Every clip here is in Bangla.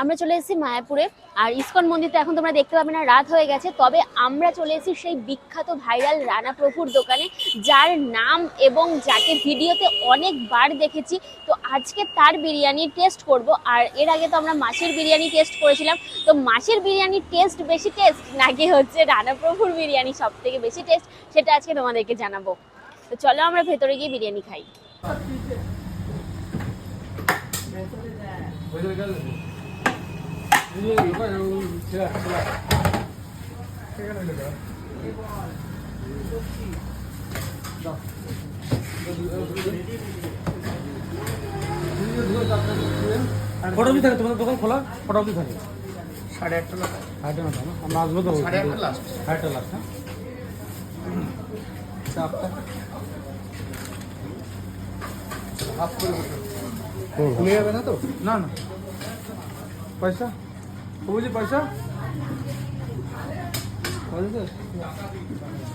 আমরা চলে এসেছি মায়াপুরে। আর ইসকন মন্দিরটা এখন তোমরা দেখতে পাবে না, রাত হয়ে গেছে। তবে আমরা চলে এসেছি সেই বিখ্যাত ভাইরাল রানা প্রভুর দোকানে, যার নাম এবং যাকে ভিডিওতে অনেকবার দেখেছি। তো আজকে তার বিরিয়ানি টেস্ট করব। আর এর আগে তো আমরা মাছের বিরিয়ানি টেস্ট করেছিলাম। তো মাছের বিরিয়ানির টেস্ট বেশি টেস্ট নাকি হচ্ছে রানা প্রভুর বিরিয়ানি সব থেকে বেশি টেস্ট সেটা আজকে তোমাদেরকে জানাব। তো চলো আমরা ভেতরে গিয়ে বিরিয়ানি খাই। কটা অবধি থাকে তোমাদের দোকান খোলা? কটা অবধি থাকে? সাড়ে আটটা নটা সাড়ে নটা না আমরা আসব তো সাড়ে আটটা লাস্ট সাড়ে আটটা লাস্ট হ্যাঁ? চাপটা হাফ করে খুলে যাবে না তো? না না। পয়সা? পয়সা?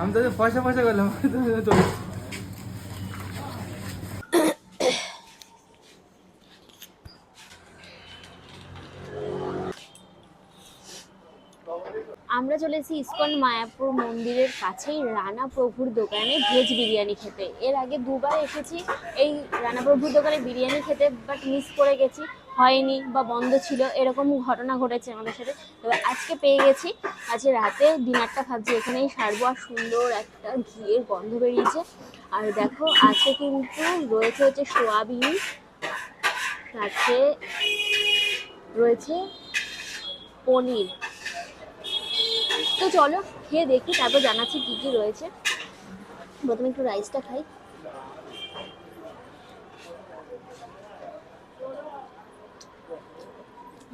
আমি তো পয়সা পয়সা করলাম আমরা চলেছি ইসকন মায়াপুর মন্দিরের কাছেই রানা প্রভুর দোকানে ভেজ বিরিয়ানি খেতে। এর আগে দুবার এসেছি এই রানা প্রভুর দোকানে বিরিয়ানি খেতে বাট মিস করে গেছি। হয়নি বা বন্ধ ছিল, এরকম ঘটনা ঘটেছে আমাদের সাথে। তবে আজকে পেয়ে গেছি। আজকে রাতে ডিনারটা ভাবছি, এখানেই সারবো। আর সুন্দর একটা ঘিয়ের গন্ধ বেরিয়েছে। আর দেখো, আজকে কিন্তু রয়েছে হচ্ছে সোয়াবিন সাথে রয়েছে পনির। তো চলো, খেয়ে দেখি, তারপর জানাচ্ছি কি কি রয়েছে। প্রথমে একটু রাইসটা খাই।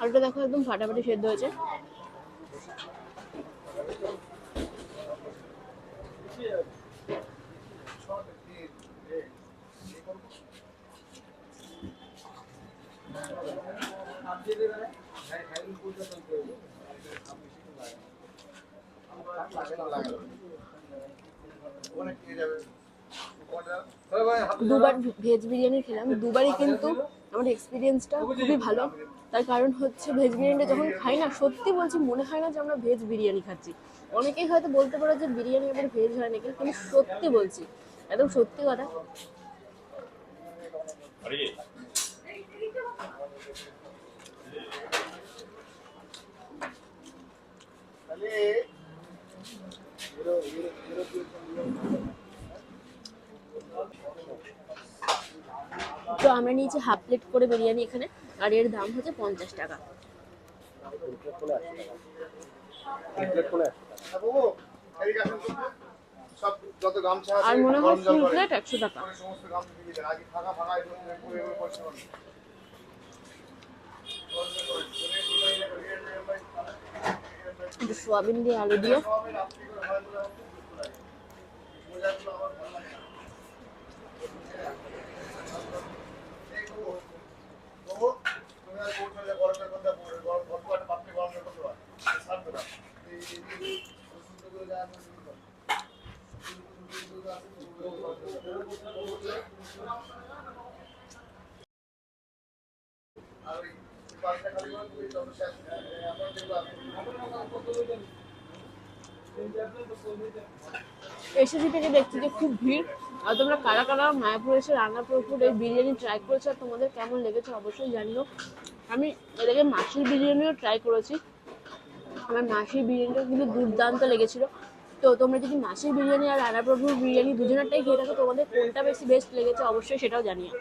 আলুটা দেখো একদম ফাটাফাটি সেদ্ধ হয়েছে। দুবার ভেজ বিরিয়ানি খেলাম। দুবারই কিন্তু আমার এক্সপিরিয়েন্সটা খুবই ভালো। তার কারণ হচ্ছে ভেজ বিরিয়ানিটা যখন খাই না, সত্যি বলছি মনে হয় না যে আমরা ভেজ বিরিয়ানি খাচ্ছি। অনেকেই হয়তো বলতে পারো যে বিরিয়ানি আবার ভেজ হয় নাকি, কিন্তু সত্যি বলছি, একদম সত্যি কথা। তো আমরা নিয়েছি হাফ প্লেট করে বিরিয়ানি এখানে, আর এর দাম হচ্ছে পঞ্চাশ টাকা। আর মনে হয় একশো টাকা। সমস্ত গামছা দিয়ে দেন আগে ফাঁকা ফাঁকা পরিষ্কার একটু সোয়াবিন দিয়ে আলু দিয়ে এসেছি থেকে দেখছি যে খুব ভিড়। আর তোমরা কারা কারা মায়াপুর এসে রান্নাপুর এই বিরিয়ানি ট্রাই করেছ আর তোমাদের কেমন লেগেছে অবশ্যই জানিও। আমি এদিকে মাসির বিরিয়ানিও ট্রাই করেছি। আমার মাসির বিরিয়ানিটা কিন্তু দুর্দান্ত লেগেছিল। তো তোমরা যদি মাসির বিরিয়ানি আর রানাপ্রভুর বিরিয়ানি দুজনেরটাই খেয়ে থাকো, তোমাদের কোনটা বেশি বেস্ট লেগেছে অবশ্যই সেটাও জানিও।